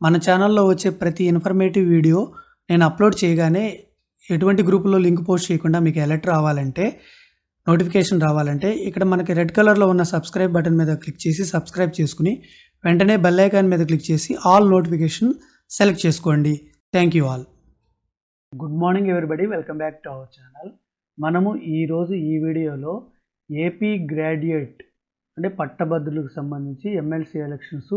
మన ఛానల్లో వచ్చే ప్రతి ఇన్ఫర్మేటివ్ వీడియో నేను అప్లోడ్ చేయగానే ఎటువంటి గ్రూపులో లింక్ పోస్ట్ చేయకుండా మీకు అలర్ట్ రావాలంటే నోటిఫికేషన్ రావాలంటే ఇక్కడ మనకి రెడ్ కలర్లో ఉన్న సబ్స్క్రైబ్ బటన్ మీద క్లిక్ చేసి సబ్స్క్రైబ్ చేసుకుని వెంటనే బెల్ ఐకాన్ మీద క్లిక్ చేసి ఆల్ నోటిఫికేషన్ సెలెక్ట్ చేసుకోండి. Thank you all good morning everybody welcome back to our channel మనము ఈరోజు ఈ వీడియోలో ఏపీ గ్రాడ్యుయేట్ అంటే పట్టభద్రులకు సంబంధించి ఎమ్మెల్సీ ఎలక్షన్స్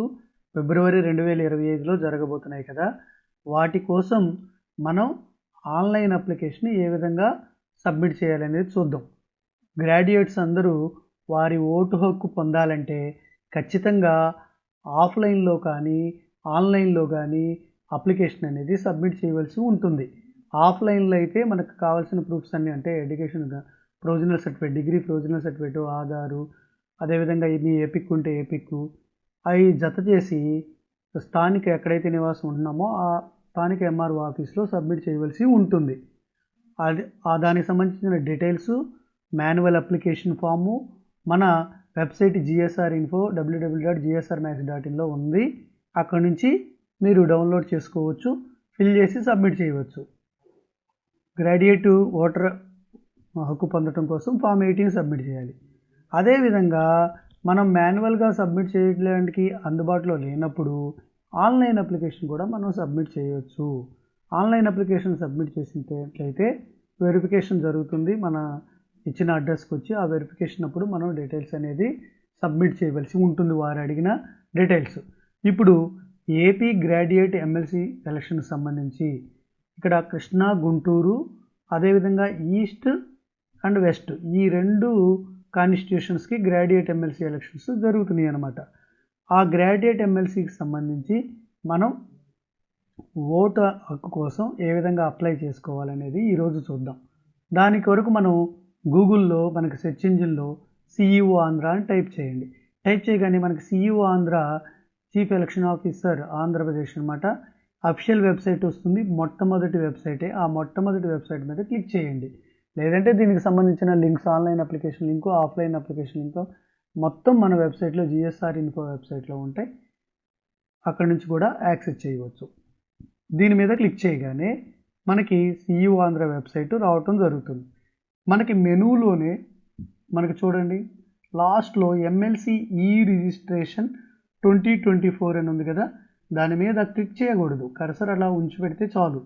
ఫిబ్రవరి రెండు వేల ఇరవై ఐదులో జరగబోతున్నాయి కదా. వాటి కోసం మనం ఆన్లైన్ అప్లికేషన్ ఏ విధంగా సబ్మిట్ చేయాలనేది చూద్దాం. గ్రాడ్యుయేట్స్ అందరూ వారి ఓటు హక్కు పొందాలంటే ఖచ్చితంగా ఆఫ్లైన్లో కానీ ఆన్లైన్లో కానీ అప్లికేషన్ అనేది సబ్మిట్ చేయవలసి ఉంటుంది. ఆఫ్లైన్లో అయితే మనకు కావాల్సిన ప్రూఫ్స్ అన్నీ అంటే education provisional certificate degree provisional certificate Aadhaar అదేవిధంగా మీ ఎపిక్ ఉంటే ఎపిక్ అవి జత చేసి స్థానిక ఎక్కడైతే నివాసం ఉంటున్నామో ఆ స్థానిక ఎంఆర్ఓ ఆఫీస్లో సబ్మిట్ చేయవలసి ఉంటుంది. అది ఆ దానికి సంబంధించిన డీటెయిల్స్ మాన్యువల్ అప్లికేషన్ ఫాము మన website GSR info W W dot GSR maths dot ఇన్లో ఉంది. అక్కడ నుంచి మీరు డౌన్లోడ్ చేసుకోవచ్చు ఫిల్ చేసి సబ్మిట్ చేయవచ్చు. గ్రాడ్యుయేట్ ఓటర్ హక్కు పొందడం కోసం ఫామ్ ఎయిటీన్ సబ్మిట్ చేయాలి. అదేవిధంగా మనం మాన్యువల్గా సబ్మిట్ చేయడానికి అందుబాటులో లేనప్పుడు ఆన్లైన్ అప్లికేషన్ కూడా మనం సబ్మిట్ చేయవచ్చు ఆన్లైన్ అప్లికేషన్ సబ్మిట్ చేసినట్లయితే వెరిఫికేషన్ జరుగుతుంది. మన ఇచ్చిన అడ్రస్కి వచ్చి ఆ వెరిఫికేషన్ అప్పుడు మనం డీటెయిల్స్ అనేది సబ్మిట్ చేయవలసి ఉంటుంది వారు అడిగిన డీటెయిల్స్. ఇప్పుడు ఏపీ గ్రాడ్యుయేట్ ఎమ్మెల్సీ ఎలక్షన్కి సంబంధించి ఇక్కడ కృష్ణా గుంటూరు అదేవిధంగా ఈస్ట్ అండ్ వెస్ట్ ఈ రెండు కాన్స్టిట్యూషన్స్కి గ్రాడ్యుయేట్ ఎమ్మెల్సీ ఎలక్షన్స్ జరుగుతున్నాయి అన్నమాట. ఆ గ్రాడ్యుయేట్ ఎమ్మెల్సీకి సంబంధించి మనం ఓటు హక్కు కోసం ఏ విధంగా అప్లై చేసుకోవాలనేది ఈరోజు చూద్దాం. దాని కొరకు మనం గూగుల్లో మనకి సెర్చ్ ఇంజిన్లో సిఈఓ ఆంధ్ర అని టైప్ చేయండి. టైప్ చేయగానే మనకి CEO Andhra chief election officer Andhra Pradesh అనమాట అఫిషియల్ వెబ్సైట్ వస్తుంది. మొట్టమొదటి వెబ్సైటే. ఆ మొట్టమొదటి వెబ్సైట్ మీద క్లిక్ చేయండి. లేదంటే దీనికి సంబంధించిన links online application link offline application link మొత్తం మన వెబ్సైట్లో జిఎస్ఆర్ ఇన్ఫో వెబ్సైట్లో ఉంటాయి. అక్కడి నుంచి కూడా యాక్సెస్ చేయవచ్చు. దీని మీద క్లిక్ చేయగానే మనకి సిఇఓ ఆంధ్ర వెబ్సైట్ రావటం జరుగుతుంది. మనకి మెనూలోనే మనకి చూడండి లాస్ట్లో ఎమ్మెల్సీ ఈ రిజిస్ట్రేషన్ ట్వంటీ ట్వంటీ ఫోర్ అని ఉంది కదా దాని మీద క్లిక్ చేయకూడదు. కర్సర్ అలా ఉంచి పెడితే చాలు.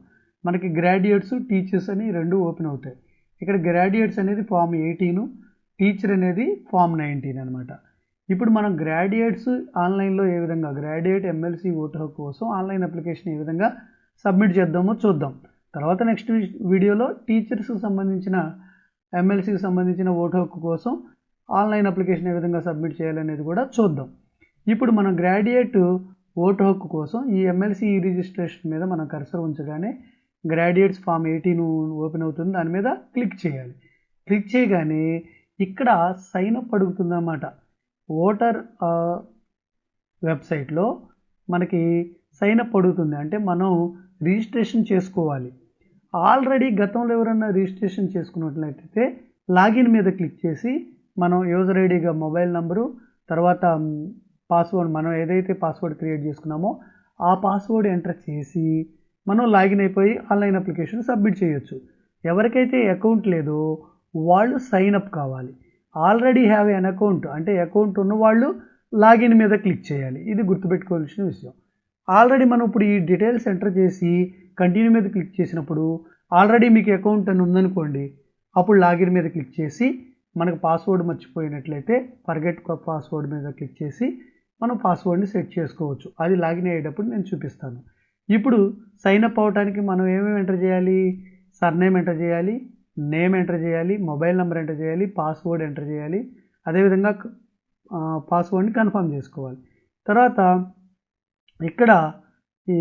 మనకి గ్రాడ్యుయేట్స్ టీచర్స్ అని రెండు ఓపెన్ అవుతాయి. ఇక్కడ గ్రాడ్యుయేట్స్ అనేది ఫామ్ ఎయిటీను టీచర్ అనేది ఫామ్ నైన్టీన్ అనమాట ఇప్పుడు మనం గ్రాడ్యుయేట్స్ ఆన్లైన్లో ఏ విధంగా గ్రాడ్యుయేట్ ఎమ్మెల్సీ ఓటర్ హక్కు కోసం ఆన్లైన్ అప్లికేషన్ ఏ విధంగా సబ్మిట్ చేద్దామో చూద్దాం. తర్వాత నెక్స్ట్ వీడియోలో టీచర్స్కి సంబంధించిన ఎమ్మెల్సీకి సంబంధించిన ఓటు హక్కు కోసం ఆన్లైన్ అప్లికేషన్ ఏ విధంగా సబ్మిట్ చేయాలనేది కూడా చూద్దాం. ఇప్పుడు మనం గ్రాడ్యుయేట్ ఓటు హక్కు కోసం ఈ ఎమ్మెల్సీ రిజిస్ట్రేషన్ మీద మనం కర్సర్ ఉంచగానే గ్రాడ్యుయేట్స్ ఫామ్ ఎయిటీన్ ఓపెన్ అవుతుంది. దాని మీద క్లిక్ చేయాలి. క్లిక్ చేయగానే ఇక్కడ సైన్ అప్ అడుగుతుందన్నమాట. ఓటర్ వెబ్సైట్లో మనకి సైన్ అప్ అడుగుతుంది. అంటే మనం రిజిస్ట్రేషన్ చేసుకోవాలి. ఆల్రెడీ గతంలో ఎవరన్నా రిజిస్ట్రేషన్ చేసుకున్నట్లయితే లాగిన్ మీద క్లిక్ చేసి మనం యూజర్ ఐడిగా మొబైల్ నంబరు తర్వాత పాస్వర్డ్ మనం ఏదైతే పాస్వర్డ్ క్రియేట్ చేసుకున్నామో ఆ పాస్వర్డ్ ఎంటర్ చేసి మనం లాగిన్ అయిపోయి ఆన్లైన్ అప్లికేషన్ సబ్మిట్ చేయొచ్చు. ఎవరికైతే అకౌంట్ లేదో వాళ్ళు సైన్ అప్ కావాలి. ఆల్రెడీ హ్యావ్ ఎన్ అకౌంట్ అంటే అకౌంట్ ఉన్న వాళ్ళు లాగిన్ మీద క్లిక్ చేయాలి. ఇది గుర్తుపెట్టుకోవాల్సిన విషయం. ఆల్రెడీ మనం ఇప్పుడు ఈ డీటెయిల్స్ ఎంటర్ చేసి కంటిన్యూ మీద క్లిక్ చేసినప్పుడు ఆల్రెడీ మీకు అకౌంట్ అని ఉందనుకోండి అప్పుడు లాగిన్ మీద క్లిక్ చేసి మనకు పాస్వర్డ్ మర్చిపోయినట్లయితే ఫర్గెట్ పాస్వర్డ్ మీద క్లిక్ చేసి మనం పాస్వర్డ్ని సెట్ చేసుకోవచ్చు. అది లాగిన్ అయ్యేటప్పుడు నేను చూపిస్తాను. ఇప్పుడు సైన్ అప్ అవడానికి మనం ఏమేమి ఎంటర్ చేయాలి? సర్నేమ్ ఎంటర్ చేయాలి నేమ్ ఎంటర్ చేయాలి మొబైల్ నెంబర్ ఎంటర్ చేయాలి పాస్వర్డ్ ఎంటర్ చేయాలి. అదేవిధంగా పాస్వర్డ్ని కన్ఫర్మ్ చేసుకోవాలి. తర్వాత ఇక్కడ ఈ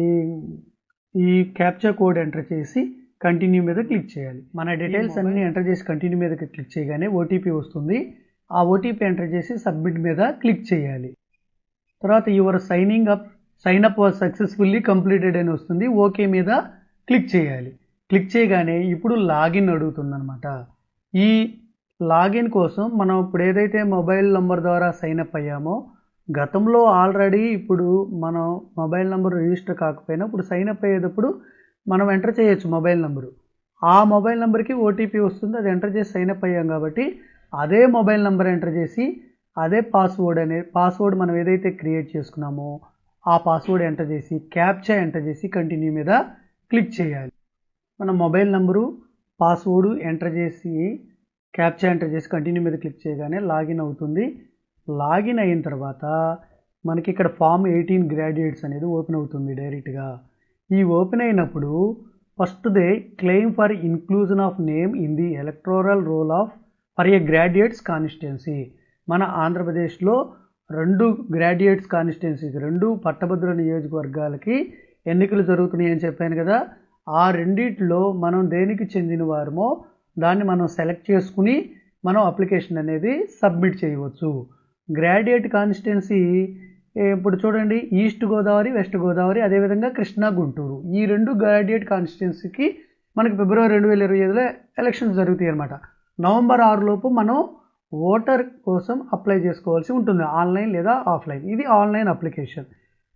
ఈ క్యాప్చర్ కోడ్ ఎంటర్ చేసి కంటిన్యూ మీద క్లిక్ చేయాలి. మన డీటెయిల్స్ అన్నీ ఎంటర్ చేసి కంటిన్యూ మీద క్లిక్ చేయగానే ఓటీపీ వస్తుంది. ఆ ఓటీపీ ఎంటర్ చేసి సబ్మిట్ మీద క్లిక్ చేయాలి. తర్వాత your signing up sign up was successfully completed అని వస్తుంది. ఓకే మీద క్లిక్ చేయాలి. క్లిక్ చేయగానే ఇప్పుడు లాగిన్ అడుగుతుందనమాట ఈ లాగిన్ కోసం మనం ఇప్పుడు ఏదైతే మొబైల్ నంబర్ ద్వారా సైన్ అప్ అయ్యామో గతంలో ఆల్రెడీ ఇప్పుడు మనం మొబైల్ నెంబర్ రిజిస్టర్ కాకపోయినా ఇప్పుడు సైన్ అప్ అయ్యేటప్పుడు మనం ఎంటర్ చేయొచ్చు మొబైల్ నెంబరు. ఆ మొబైల్ నెంబర్కి ఓటీపీ వస్తుంది. అది ఎంటర్ చేసి సైన్ అప్ అయ్యాం కాబట్టి అదే మొబైల్ నెంబర్ ఎంటర్ చేసి అదే పాస్వర్డ్ అనే పాస్వర్డ్ మనం ఏదైతే క్రియేట్ చేసుకున్నామో ఆ పాస్వర్డ్ ఎంటర్ చేసి క్యాప్చా ఎంటర్ చేసి కంటిన్యూ మీద క్లిక్ చేయాలి. మన మొబైల్ నెంబరు పాస్వర్డ్ ఎంటర్ చేసి క్యాప్చా ఎంటర్ చేసి కంటిన్యూ మీద క్లిక్ చేయగానే లాగిన్ అవుతుంది. లాగిన్ అయిన తర్వాత మనకి ఇక్కడ ఫామ్ ఎయిటీన్ గ్రాడ్యుయేట్స్ అనేది ఓపెన్ అవుతుంది డైరెక్ట్గా ఈ ఓపెన్ అయినప్పుడు ఫస్ట్దే claim for inclusion of name in the electoral roll of for a graduates constituency మన ఆంధ్రప్రదేశ్లో రెండు గ్రాడ్యుయేట్స్ కాన్స్టిట్యున్సీకి రెండు పట్టభద్రుల నియోజకవర్గాలకి ఎన్నికలు జరుగుతున్నాయి అని చెప్పాను కదా. ఆ రెండిట్లో మనం దేనికి చెందిన వారమో దాన్ని మనం సెలెక్ట్ చేసుకుని మనం అప్లికేషన్ అనేది సబ్మిట్ చేయవచ్చు. గ్రాడ్యుయేట్ కాన్స్టిట్యున్సీ ఇప్పుడు చూడండి ఈస్ట్ గోదావరి వెస్ట్ గోదావరి అదేవిధంగా కృష్ణా గుంటూరు. ఈ రెండు గ్రాడ్యుయేట్ కాన్స్టిట్యున్సీకి మనకి ఫిబ్రవరి రెండు వేల ఇరవై ఐదులో ఎలక్షన్స్ జరుగుతాయి అనమాట నవంబర్ ఆరు లోపు మనం ఓటర్ కోసం అప్లై చేసుకోవాల్సి ఉంటుంది. ఆన్లైన్ లేదా ఆఫ్లైన్. ఇది ఆన్లైన్ అప్లికేషన్.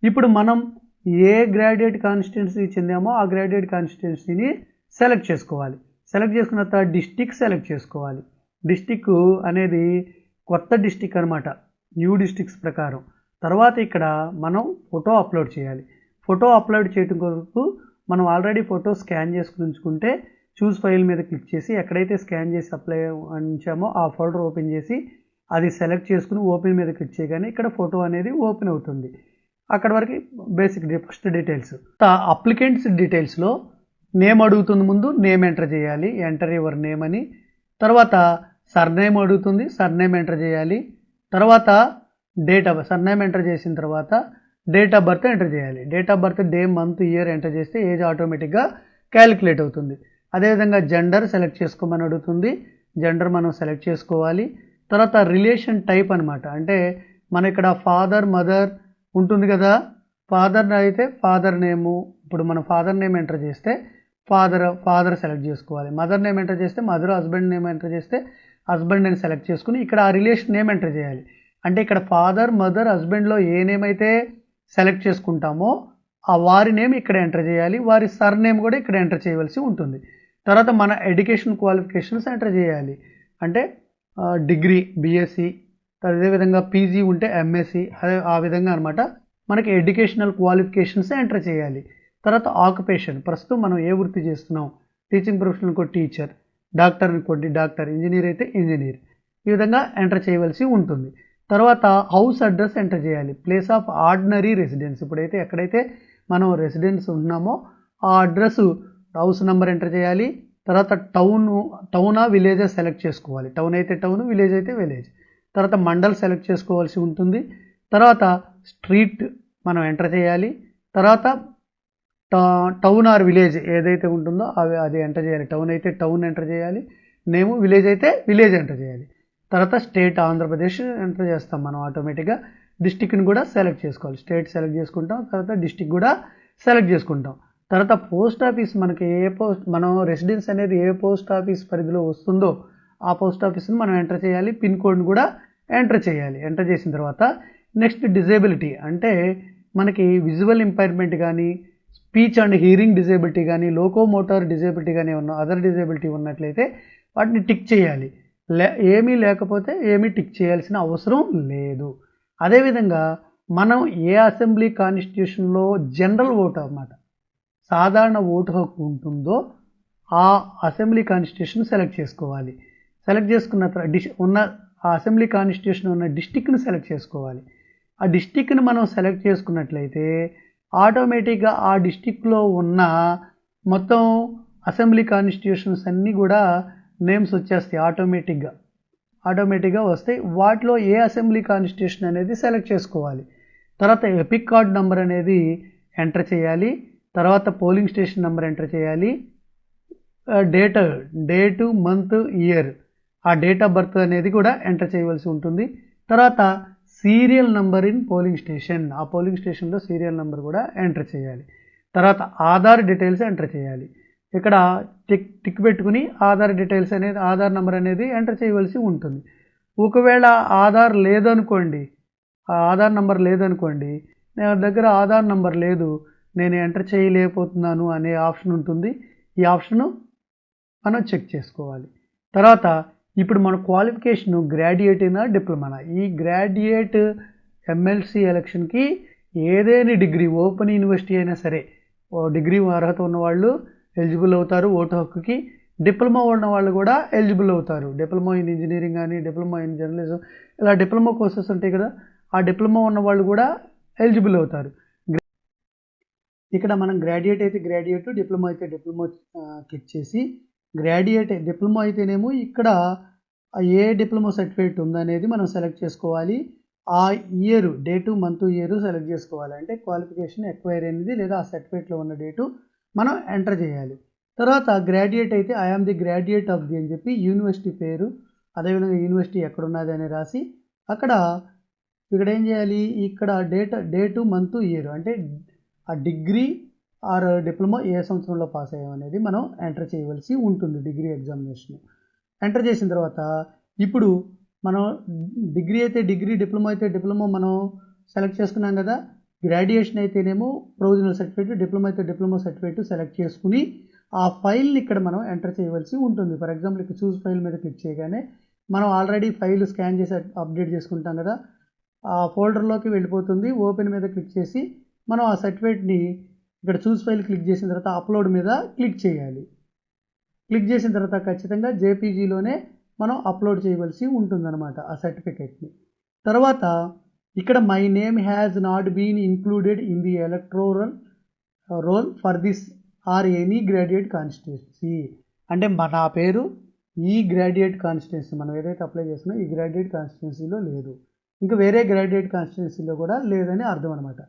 ఇప్పుడు మనం ఏ గ్రాడ్యుయేట్ కాన్స్టిట్యున్సీ చెందామో ఆ గ్రాడ్యుయేట్ కాన్స్టిట్యున్సీని సెలెక్ట్ చేసుకోవాలి. సెలెక్ట్ చేసుకున్న తర్వాత డిస్టిక్ సెలెక్ట్ చేసుకోవాలి. డిస్టిక్ అనేది కొత్త డిస్టిక్ అనమాట న్యూ డిస్టిక్స్ ప్రకారం. తర్వాత ఇక్కడ మనం ఫోటో అప్లోడ్ చేయాలి. ఫోటో అప్లోడ్ చేయడం కొరకు మనం ఆల్రెడీ ఫోటో స్కాన్ చేసుకుని ఉంచుకుంటే చూస్ ఫైల్ మీద క్లిక్ చేసి ఎక్కడైతే స్కాన్ చేసి అప్లై ఉంచామో ఆ ఫోల్డర్ ఓపెన్ చేసి అది సెలెక్ట్ చేసుకుని ఓపెన్ మీద క్లిక్ చేయగానే ఇక్కడ ఫోటో అనేది ఓపెన్ అవుతుంది. అక్కడ వరకు బేసిక్ ఫస్ట్ డీటెయిల్స్. అప్లికెంట్స్ డీటెయిల్స్లో నేమ్ అడుగుతుంది ముందు నేమ్ ఎంటర్ చేయాలి. ఎంటర్ యువర్ నేమ్ అని. తర్వాత సర్నేమ్ అడుగుతుంది సర్నేమ్ ఎంటర్ చేయాలి. తర్వాత డేట్ ఆఫ్ సర్నేమ్ ఎంటర్ చేసిన తర్వాత డేట్ ఆఫ్ బర్త్ ఎంటర్ చేయాలి. Date of birth day month year enter చేస్తే ఏజ్ ఆటోమేటిక్గా క్యాలిక్యులేట్ అవుతుంది. అదేవిధంగా జెండర్ సెలెక్ట్ చేసుకోమని అడుగుతుంది. జెండర్ మనం సెలెక్ట్ చేసుకోవాలి. తర్వాత రిలేషన్ టైప్ అనమాట అంటే మన ఇక్కడ ఫాదర్ మదర్ ఉంటుంది కదా. ఫాదర్ అయితే ఫాదర్ నేము ఇప్పుడు మన ఫాదర్ నేమ్ ఎంటర్ చేస్తే ఫాదర్ ఫాదర్ సెలెక్ట్ చేసుకోవాలి. మదర్ నేమ్ ఎంటర్ చేస్తే మదర్ హస్బెండ్ నేమ్ ఎంటర్ చేస్తే హస్బెండ్ నేను సెలెక్ట్ చేసుకుని ఇక్కడ ఆ రిలేషన్ నేమ్ ఎంటర్ చేయాలి. అంటే ఇక్కడ ఫాదర్ మదర్ హస్బెండ్లో ఏ నేమ్ అయితే సెలెక్ట్ చేసుకుంటామో ఆ వారి నేమ్ ఇక్కడ ఎంటర్ చేయాలి. వారి సర్ నేమ్ కూడా ఇక్కడ ఎంటర్ చేయవలసి ఉంటుంది. తర్వాత మన ఎడ్యుకేషన్ క్వాలిఫికేషన్స్ ఎంటర్ చేయాలి. అంటే డిగ్రీ బీఎస్సీ అదేవిధంగా పీజీ ఉంటే ఎంఎస్సి అదే ఆ విధంగా అనమాట మనకి ఎడ్యుకేషనల్ క్వాలిఫికేషన్స్ ఎంటర్ చేయాలి. తర్వాత ఆక్యుపేషన్ ప్రస్తుతం మనం ఏ వృత్తి చేస్తున్నాం? టీచింగ్ ప్రొఫెషన్ కొట్టి టీచర్ డాక్టర్ కొట్టి డాక్టర్ ఇంజనీర్ అయితే ఇంజనీర్. ఈ విధంగా ఎంటర్ చేయవలసి ఉంటుంది. తర్వాత హౌస్ అడ్రస్ ఎంటర్ చేయాలి. ప్లేస్ ఆఫ్ ఆర్డినరీ రెసిడెన్స్ ఇప్పుడైతే ఎక్కడైతే మనం రెసిడెన్స్ ఉన్నామో ఆ అడ్రస్ హౌస్ నెంబర్ ఎంటర్ చేయాలి. తర్వాత టౌన్ టౌనా విలేజా సెలెక్ట్ చేసుకోవాలి. టౌన్ అయితే టౌన్ విలేజ్ అయితే విలేజ్. తర్వాత మండల్ సెలెక్ట్ చేసుకోవాల్సి ఉంటుంది. తర్వాత స్ట్రీట్ మనం ఎంటర్ చేయాలి. తర్వాత టౌన్ ఆర్ విలేజ్ ఏదైతే ఉంటుందో అవి అది ఎంటర్ చేయాలి. టౌన్ అయితే టౌన్ ఎంటర్ చేయాలి. నేము విలేజ్ అయితే విలేజ్ ఎంటర్ చేయాలి. తర్వాత స్టేట్ ఆంధ్రప్రదేశ్ ఎంటర్ చేస్తాం మనం ఆటోమేటిక్గా. డిస్టిక్ని కూడా సెలెక్ట్ చేసుకోవాలి. స్టేట్ సెలెక్ట్ చేసుకుంటాం. తర్వాత డిస్టిక్ కూడా సెలెక్ట్ చేసుకుంటాం. తర్వాత పోస్ట్ ఆఫీస్ మనకి ఏ పోస్ట్ మనం రెసిడెన్స్ అనేది ఏ పోస్ట్ ఆఫీస్ పరిధిలో వస్తుందో ఆ పోస్ట్ ఆఫీస్ని మనం ఎంటర్ చేయాలి పిన్ కోడ్ని కూడా ఎంటర్ చేయాలి. ఎంటర్ చేసిన తర్వాత నెక్స్ట్ డిజేబిలిటీ అంటే మనకి విజువల్ ఇంపైర్మెంట్ కానీ స్పీచ్ అండ్ హియరింగ్ డిజేబిలిటీ కానీ లోకోమోటార్ డిజేబిలిటీ కానీ ఉన్న అదర్ డిజేబిలిటీ ఉన్నట్లయితే వాటిని టిక్ చేయాలి. లే ఏమీ లేకపోతే ఏమీ టిక్ చేయాల్సిన అవసరం లేదు. అదేవిధంగా మనం ఏ అసెంబ్లీ కాన్స్టిట్యూషన్లో జనరల్ ఓటు అన్నమాట సాధారణ ఓటు హక్కు ఉంటుందో ఆ అసెంబ్లీ కాన్స్టిట్యూషన్ సెలెక్ట్ చేసుకోవాలి. సెలెక్ట్ చేసుకున్న తర్వాత డిస్ ఉన్న ఆ అసెంబ్లీ కాన్స్టిట్యూషన్ ఉన్న డిస్టిక్ని సెలెక్ట్ చేసుకోవాలి. ఆ డిస్టిక్ని మనం సెలెక్ట్ చేసుకున్నట్లయితే ఆటోమేటిక్గా ఆ డిస్టిక్లో ఉన్న మొత్తం అసెంబ్లీ కాన్స్టిట్యూషన్స్ అన్నీ కూడా నేమ్స్ వచ్చేస్తాయి ఆటోమేటిక్గా. ఆటోమేటిక్గా వస్తాయి. వాటిలో ఏ అసెంబ్లీ కాన్స్టిట్యూషన్ అనేది సెలెక్ట్ చేసుకోవాలి. తర్వాత ఎపిక్ కార్డ్ నెంబర్ అనేది ఎంటర్ చేయాలి. తర్వాత పోలింగ్ స్టేషన్ నెంబర్ ఎంటర్ చేయాలి. Date date month year. ఆ డేట్ ఆఫ్ బర్త్ అనేది కూడా ఎంటర్ చేయవలసి ఉంటుంది. తర్వాత serial number in polling station. ఆ పోలింగ్ స్టేషన్లో సీరియల్ నెంబర్ కూడా ఎంటర్ చేయాలి. తర్వాత ఆధార్ డీటెయిల్స్ ఎంటర్ చేయాలి. ఇక్కడ టిక్ టిక్ పెట్టుకుని ఆధార్ డీటెయిల్స్ అనేది ఆధార్ నెంబర్ అనేది ఎంటర్ చేయవలసి ఉంటుంది. ఒకవేళ ఆధార్ లేదనుకోండి ఆ ఆధార్ నెంబర్ లేదనుకోండి నా దగ్గర ఆధార్ నెంబర్ లేదు నేను ఎంటర్ చేయలేకపోతున్నాను అనే ఆప్షన్ ఉంటుంది. ఈ ఆప్షను మనం చెక్ చేసుకోవాలి. తర్వాత ఇప్పుడు మన క్వాలిఫికేషన్ గ్రాడ్యుయేట్ అయినా డిప్లొమానా? ఈ గ్రాడ్యుయేట్ ఎమ్మెల్సీ ఎలక్షన్కి ఏదైనా డిగ్రీ ఓపెన్ యూనివర్సిటీ అయినా సరే డిగ్రీ అర్హత ఉన్నవాళ్ళు ఎలిజిబుల్ అవుతారు. ఓటు హక్కుకి డిప్లొమా ఉన్న వాళ్ళు కూడా ఎలిజిబుల్ అవుతారు. డిప్లొమా ఇన్ ఇంజనీరింగ్ కానీ డిప్లొమా ఇన్ జర్నలిజం ఇలా డిప్లొమా కోర్సెస్ ఉంటాయి కదా ఆ డిప్లొమా ఉన్న వాళ్ళు కూడా ఎలిజిబుల్ అవుతారు. ఇక్కడ మనం గ్రాడ్యుయేట్ అయితే గ్రాడ్యుయేట్ డిప్లొమా అయితే డిప్లొమా క్లిక్ చేసి గ్రాడ్యుయేట్ డిప్లొమా అయితేనేమో ఇక్కడ ఏ డిప్లొమా సర్టిఫికేట్ ఉందనేది మనం సెలెక్ట్ చేసుకోవాలి. ఆ year date month year select చేసుకోవాలి. అంటే క్వాలిఫికేషన్ ఎక్వైర్ అనేది లేదా ఆ సర్టిఫికేట్లో ఉన్న డేటు మనం ఎంటర్ చేయాలి. తర్వాత గ్రాడ్యుయేట్ అయితే I am the graduate of the అని చెప్పి యూనివర్సిటీ పేరు అదేవిధంగా యూనివర్సిటీ ఎక్కడున్నది అని రాసి అక్కడ ఇక్కడ ఏం చేయాలి? ఇక్కడ డేట్ డేటు మంత్ ఇయర్ అంటే ఆ డిగ్రీ ఆర్ డిప్లొమా ఏ సంవత్సరంలో పాస్ అయ్యాం అనేది మనం ఎంటర్ చేయవలసి ఉంటుంది డిగ్రీ ఎగ్జామినేషన్. ఎంటర్ చేసిన తర్వాత ఇప్పుడు మనం డిగ్రీ అయితే డిగ్రీ డిప్లొమా అయితే డిప్లొమా మనం సెలెక్ట్ చేసుకున్నాం కదా గ్రాడ్యుయేషన్ అయితేనేమో ప్రొవిజనల్ సర్టిఫికేట్ డిప్లొమా అయితే డిప్లొమా సర్టిఫికేట్ సెలెక్ట్ చేసుకుని ఆ ఫైల్ని ఇక్కడ మనం ఎంటర్ చేయవలసి ఉంటుంది. ఫర్ ఎగ్జాంపుల్ ఇక్కడ చూస్ ఫైల్ మీద క్లిక్ చేయగానే మనం ఆల్రెడీ ఫైల్ స్కాన్ చేసి అప్డేట్ చేసుకుంటాం కదా ఆ ఫోల్డర్లోకి వెళ్ళిపోతుంది ఓపెన్ మీద క్లిక్ చేసి మనం ఆ సర్టిఫికేట్ని ఇక్కడ చూస్ ఫైల్ క్లిక్ చేసిన తర్వాత అప్లోడ్ మీద క్లిక్ చేయాలి. క్లిక్ చేసిన తర్వాత ఖచ్చితంగా జేపీజీలోనే మనం అప్లోడ్ చేయవలసి ఉంటుందన్నమాట ఆ సర్టిఫికేట్ని. తర్వాత ఇక్కడ my name has not been included in the electoral roll for this or any graduate constituency అంటే మన నా పేరు ఈ గ్రాడ్యుయేట్ కాన్స్టిట్యున్సీ మనం ఏదైతే అప్లై చేస్తున్నామో ఈ గ్రాడ్యుయేట్ కాన్స్టిట్యున్సీలో లేదు. ఇంకా వేరే గ్రాడ్యుయేట్ కాన్స్టిట్యున్సీలో కూడా లేదని అర్థం అనమాట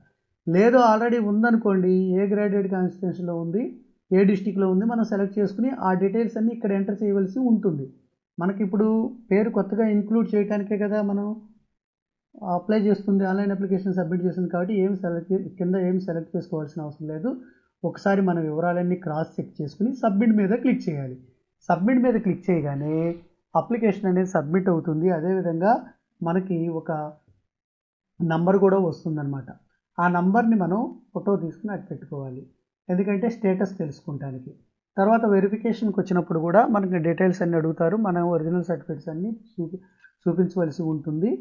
లేదు ఆల్రెడీ ఉందనుకోండి ఏ గ్రాడ్యుయేట్ కాన్స్టిట్యున్సీలో ఉంది ఏ డిస్టిక్లో ఉంది మనం సెలెక్ట్ చేసుకుని ఆ డీటెయిల్స్ అన్నీ ఇక్కడ ఎంటర్ చేయవలసి ఉంటుంది. మనకి ఇప్పుడు పేరు కొత్తగా ఇంక్లూడ్ చేయడానికే కదా మనం అప్లై చేస్తుంది ఆన్లైన్ అప్లికేషన్ సబ్మిట్ చేసింది కాబట్టి ఏం సెలెక్ట్ కింద ఏం సెలెక్ట్ చేసుకోవాల్సిన అవసరం లేదు. ఒకసారి మన వివరాలన్నీ క్రాస్ చెక్ చేసుకుని సబ్మిట్ మీద క్లిక్ చేయాలి. సబ్మిట్ మీద క్లిక్ చేయగానే అప్లికేషన్ అనేది సబ్మిట్ అవుతుంది. అదేవిధంగా మనకి ఒక నంబర్ కూడా వస్తుందన్నమాట. ఆ నంబర్ని మనం ఫోటో తీసుకుని అటు పెట్టుకోవాలి. ఎందుకంటే స్టేటస్ తెలుసుకుంటానికి. తర్వాత వెరిఫికేషన్కి వచ్చినప్పుడు కూడా మనకి డీటెయిల్స్ అన్నీ అడుగుతారు. మనం ఒరిజినల్ సర్టిఫికేట్స్ అన్నీ చూపి చూపించవలసి ఉంటుంది.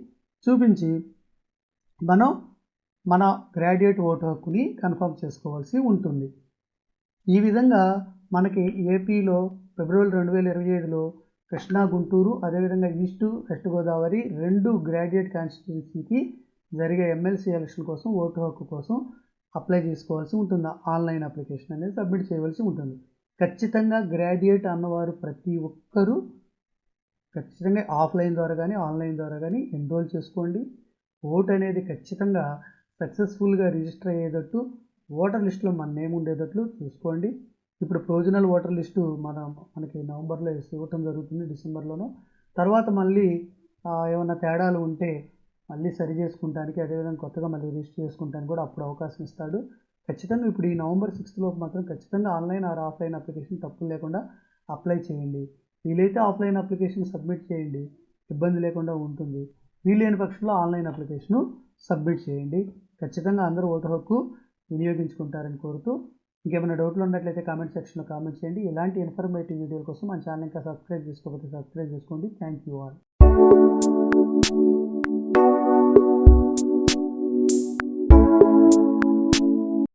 చూపించి మనం మన గ్రాడ్యుయేట్ ఓటు హక్కుని కన్ఫర్మ్ చేసుకోవాల్సి ఉంటుంది. ఈ విధంగా మనకి ఏపీలో ఫిబ్రవరి రెండు వేల ఇరవై ఐదులో కృష్ణా గుంటూరు అదేవిధంగా ఈస్ట్ వెస్ట్ గోదావరి రెండు గ్రాడ్యుయేట్ కాన్స్టిట్యున్సీకి జరిగే ఎమ్మెల్సీ ఎలక్షన్ కోసం ఓటు హక్కు కోసం అప్లై చేసుకోవాల్సి ఉంటుంది. ఆన్లైన్ అప్లికేషన్ అనేది సబ్మిట్ చేయవలసి ఉంటుంది. ఖచ్చితంగా గ్రాడ్యుయేట్ అన్నవారు ప్రతి ఒక్కరూ ఖచ్చితంగా ఆఫ్లైన్ ద్వారా కానీ ఆన్లైన్ ద్వారా కానీ ఎన్రోల్ చేసుకోండి. ఓట్ అనేది ఖచ్చితంగా సక్సెస్ఫుల్గా రిజిస్టర్ అయ్యేటట్టు ఓటర్ లిస్టులో మన నేమ్ ఉండేటట్లు చూసుకోండి. ఇప్పుడు ప్రొవిజనల్ ఓటర్ లిస్టు మన మనకి నవంబర్లో ఇవ్వటం జరుగుతుంది డిసెంబర్లోనూ. తర్వాత మళ్ళీ ఏమైనా తేడాలు ఉంటే మళ్ళీ సరి చేసుకుంటానికి అదేవిధంగా కొత్తగా మళ్ళీ రిజిస్టర్ చేసుకుంటానికి కూడా అప్పుడు అవకాశం ఇస్తాడు. ఖచ్చితంగా ఇప్పుడు ఈ నవంబర్ సిక్స్త్ లోపు మాత్రం ఖచ్చితంగా ఆన్లైన్ ఆర్ ఆఫ్లైన్ అప్లికేషన్ తప్పులు లేకుండా అప్లై చేయండి. వీలైతే ఆఫ్లైన్ అప్లికేషన్ సబ్మిట్ చేయండి. ఇబ్బంది లేకుండా ఉంటుంది. వీలైన పక్షంలో ఆన్లైన్ అప్లికేషను సబ్మిట్ చేయండి. ఖచ్చితంగా అందరూ ఓటర్ హక్కు వినియోగించుకుంటారని కోరుతూ ఇంకేమైనా డౌట్లు ఉన్నట్లయితే కామెంట్ సెక్షన్లో కామెంట్ చేయండి. ఇలాంటి ఇన్ఫర్మేటివ్ వీడియోల కోసం మన ఛానల్ ఇంకా సబ్స్క్రైబ్ చేసుకోకపోతే సబ్స్క్రైబ్ చేసుకోండి. Thank you all.